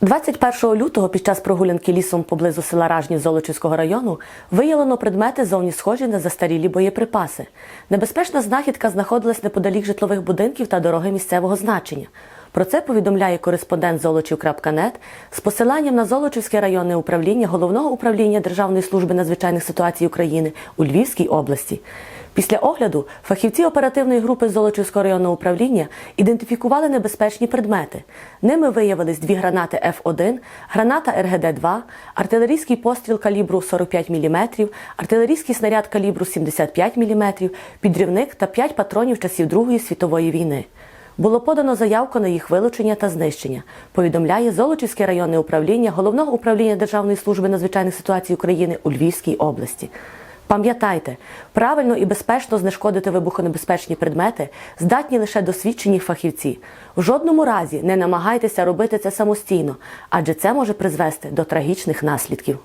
21 лютого під час прогулянки лісом поблизу села Ражні Золочівського району виявлено предмети зовні схожі на застарілі боєприпаси. Небезпечна знахідка знаходилась неподалік житлових будинків та дороги місцевого значення. Про це повідомляє кореспондент Золочів.нет з посиланням на Золочівське районне управління Головного управління Державної служби надзвичайних ситуацій України у Львівській області. Після огляду фахівці оперативної групи Золочівського районного управління ідентифікували небезпечні предмети. Ними виявились дві гранати Ф1, граната РГД-2, артилерійський постріл калібру 45 мм, артилерійський снаряд калібру 75 мм, підрівник та 5 патронів часів Другої світової війни. Було подано заявку на їх вилучення та знищення. Повідомляє Золочівське районне управління Головного управління Державної служби надзвичайних ситуацій України у Львівській області. Пам'ятайте, правильно і безпечно знешкодити вибухонебезпечні предмети здатні лише досвідчені фахівці. В жодному разі не намагайтеся робити це самостійно, адже це може призвести до трагічних наслідків.